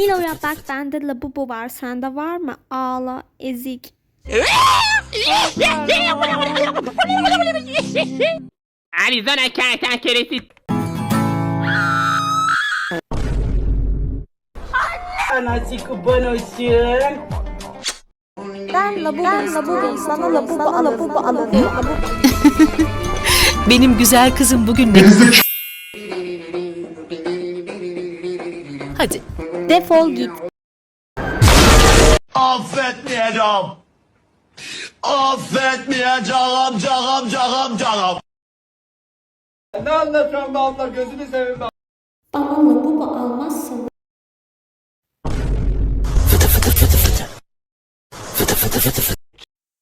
Nilo'ya bak bende labubu var sende var mı? Ağla ezik. Arizona kertenkelesi. Anası kurban olsun. Ben labubu ben labubu bana labubu bana labubu alalım. Benim güzel kızım bugün ne... Hadi Defol git. Affetmeyeceğim. Affetmeyeceğim canım canım canım. Ne anlatıyorsun be abla gözünü seveyim be. Bana labubu almazsan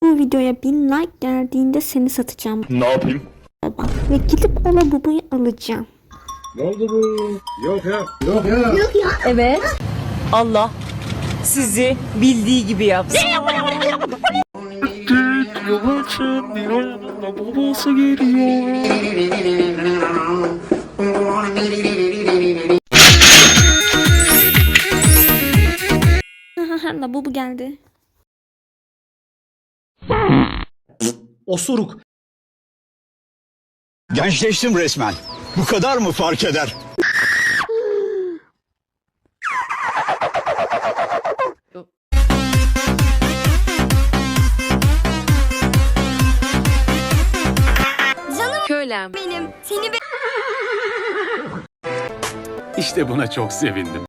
Bu videoya bin like geldiğinde seni satacağım Ne yapayım? baba. Ve gidip o labubuyu alacağım. Allah sizi bildiği gibi yapsın. labubu geldi. Osuruk. Gençleştim resmen. Bu kadar mı fark eder? Kölem. İşte buna çok sevindim.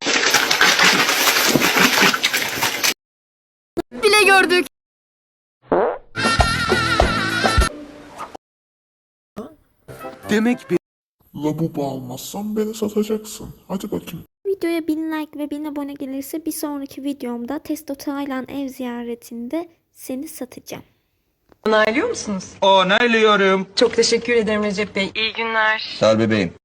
Bile gördük. Demek bir Labubu almazsan beni satacaksın. Hadi bakayım. Videoya bin like ve bin abone gelirse bir sonraki videomda Testo Taylan ev ziyaretinde seni satacağım. Onaylıyor musunuz? Onaylıyorum. Çok teşekkür ederim Recep Bey. İyi günler. Sar bebeğim.